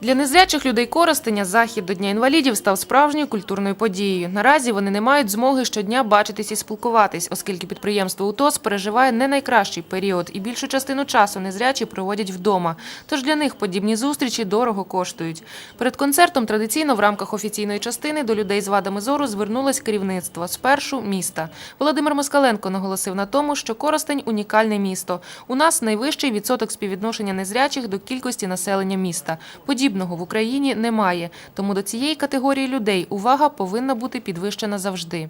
Для незрячих людей Коростеня захід до Дня інвалідів став справжньою культурною подією. Наразі вони не мають змоги щодня бачитись і спілкуватись, оскільки підприємство УТОС переживає не найкращий період і більшу частину часу незрячі проводять вдома. Тож для них подібні зустрічі дорого коштують. Перед концертом традиційно в рамках офіційної частини до людей з вадами зору звернулось керівництво спершу міста. Володимир Москаленко наголосив на тому, що Коростень унікальне місто. У нас найвищий відсоток співвідношення незрячих до кількості населення міста. Подібного в Україні немає. Тому до цієї категорії людей увага повинна бути підвищена завжди.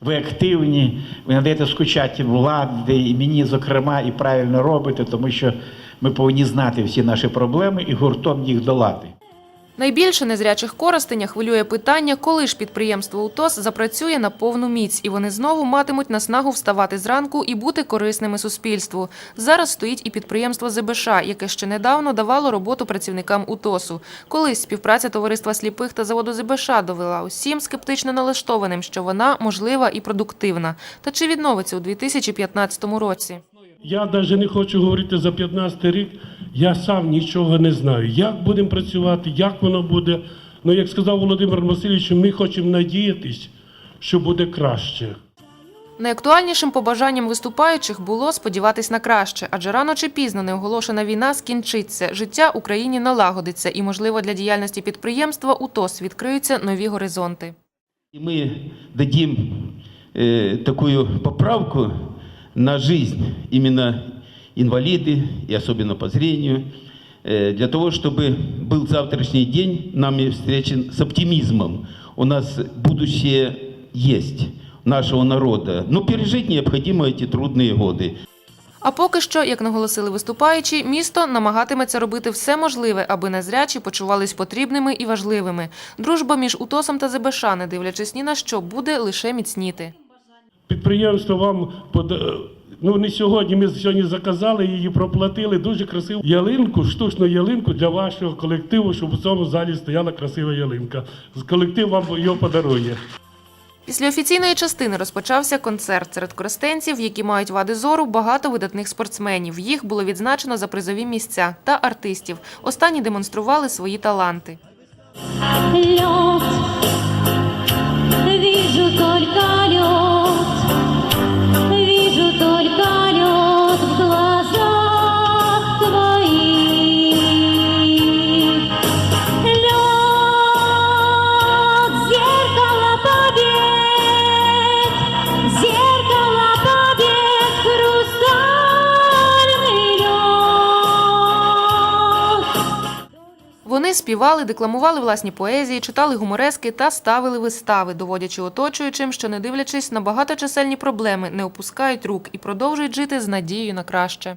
Ви активні, ви надаєте скучати влади і мені, зокрема, і правильно робите, тому що ми повинні знати всі наші проблеми і гуртом їх долати. Найбільше незрячих Коростеня хвилює питання, коли ж підприємство УТОС запрацює на повну міць, і вони знову матимуть наснагу вставати зранку і бути корисними суспільству. Зараз стоїть і підприємство ЗБШ, яке ще недавно давало роботу працівникам УТОСу. Колись співпраця товариства сліпих та заводу ЗБШ довела усім скептично налаштованим, що вона можлива і продуктивна. Та чи відновиться у 2015 році? Я навіть не хочу говорити за 15 рік. Я сам нічого не знаю, як будемо працювати, як воно буде. Ну, як сказав Володимир Васильович, ми хочемо надіятись, що буде краще. Найактуальнішим побажанням виступаючих було сподіватись на краще, адже рано чи пізно неоголошена війна скінчиться, життя Україні налагодиться і, можливо, для діяльності підприємства УТОС відкриються нові горизонти. И мы дадим э, такую поправку на жизнь именно инвалиды и особенно по зрению, э, для того, чтобы был завтрашний день нами встречен с оптимизмом. У нас будущее есть нашего народа, но пережить необходимо эти трудные годы. А поки що, як наголосили виступаючі, місто намагатиметься робити все можливе, аби незрячі почувались потрібними і важливими. Дружба між УТОСом та ЗБШ, не дивлячись ні на що, буде лише міцніти. Підприємство вам пода... Ну не сьогодні. Ми сьогодні заказали її, проплатили дуже красиву ялинку, штучну ялинку для вашого колективу, щоб у цьому залі стояла красива ялинка. Колектив вам його подарує. Після офіційної частини розпочався концерт серед користенців, які мають вади зору, багато видатних спортсменів. Їх було відзначено за призові місця та артистів. Останні демонстрували свої таланти. Співали, декламували власні поезії, читали гуморески та ставили вистави, доводячи оточуючим, що, не дивлячись на багаточисельні проблеми, не опускають рук і продовжують жити з надією на краще.